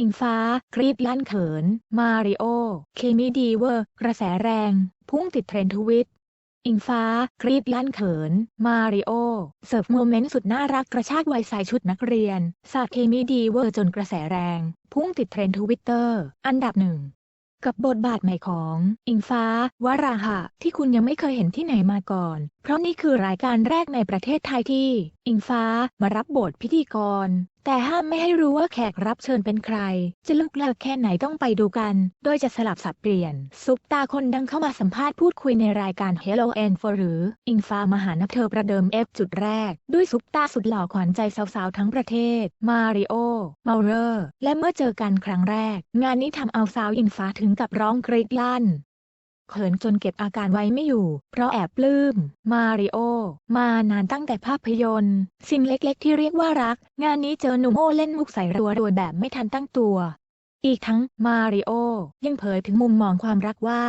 อิงฟ้า กรีดลั่นเขิน มาริโอ เคมีดีเวอร์ กระแสแรง พุ่งติดเทรนด์ทวิต อิงฟ้า กรีดลั่นเขิน มาริโอ เสิร์ฟโมเมนต์สุดน่ารักกระชากวัยใส่ชุดนักเรียน สาดเคมีดีเวอร์จนกระแสแรง พุ่งติดเทรนด์ทวิตเตอร์ อันดับหนึ่งกับบทบาทใหม่ของอิงฟ้าวราหะที่คุณยังไม่เคยเห็นที่ไหนมาก่อน เพราะนี่คือรายการแรกในประเทศไทยที่ อิงฟ้ามารับบทพิธีกร แต่ห้ามไม่ให้รู้ว่าแขกรับเชิญเป็นใคร จะลึกลับแค่ไหนต้องไปดูกัน โดยจะสลับสับเปลี่ยน ซุปตาคนดังเข้ามาสัมภาษณ์พูดคุยในรายการ Hello and for หรือ อิงฟ้ามหานับเธอประเดิมเอฟจุดแรก ด้วยซุปตาสุดหล่อขวัญใจสาวๆ ทั้งประเทศ มาริโอมาเลอร์ และเมื่อเจอกันครั้งแรก งานนี้ทำเอาสาวอิงฟ้าถึงกับร้องกรีดลั่น เขินจนเก็บอาการไว้ไม่อยู่ เพราะแอบปลื้ม มาริโอ มานานตั้งแต่ภาพยนตร์ สิ่งเล็กๆ ที่เรียกว่ารัก งานนี้เจอหนุ่มโอเล่นมุกใส่รัวโดยแบบไม่ทันตั้งตัว อีกทั้งมาริโอยังเผยถึงมุมมองความรักว่า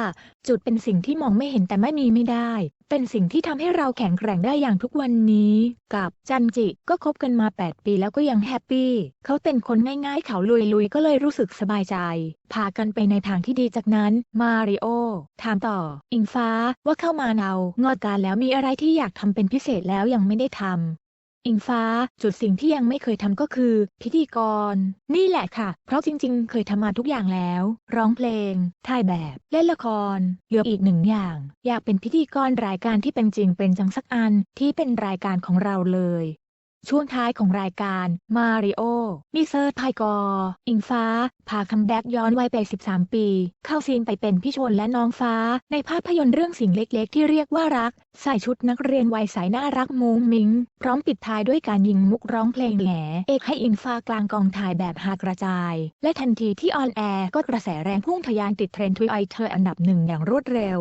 จุดเป็นสิ่งที่มองไม่เห็นแต่ไม่มีไม่ได้ เป็นสิ่งที่ทำให้เราแข็งแกร่งได้อย่างทุกวันนี้ กับจันจิก็คบกันมา 8 ปีแล้วก็ยังแฮปปี้เขาเป็นคนง่ายๆเขาลุยๆ ก็เลยรู้สึกสบายใจ พากันไปในทางที่ดีจากนั้นมาริโอถามต่อ อิงฟ้าว่าเข้ามาเนางอดการแล้วมีอะไรที่อยากทำเป็นพิเศษแล้วยังไม่ได้ทำ อิงฟ้า จุดสิ่งที่ยังไม่เคยทำก็คือ พิธีกร นี่แหละค่ะ เพราะจริงๆ เคยทำมาทุกอย่างแล้ว ร้องเพลง ถ่ายแบบ เล่นละคร เหลืออีกหนึ่งอย่าง อยากเป็นพิธีกรรายการที่เป็นจริงเป็นจังสักอันที่เป็นรายการของเราเลย ช่วงท้ายของรายการมาริโอมิเซอร์ไพกออิงฟ้า พาคัมแบ็กย้อนวัยไป 13 ปี เข้าซีนไปเป็นพี่ชนและน้องฟ้า ในภาพยนตร์เรื่องสิ่งเล็กๆ ที่เรียกว่ารัก ใส่ชุดนักเรียนวัยใสน่ารักมุ้งมิ้งพร้อมปิดท้ายด้วยการยิงมุกร้องเพลงแหลเอกให้อิงฟ้ากลางกองถ่ายแบบหากระจาย และทันทีที่ออนแอร์ก็กระแสแรงพุ่งทะยานติดเทรนด์ทวิตเตอร์อันดับหนึ่งอย่างรวดเร็ว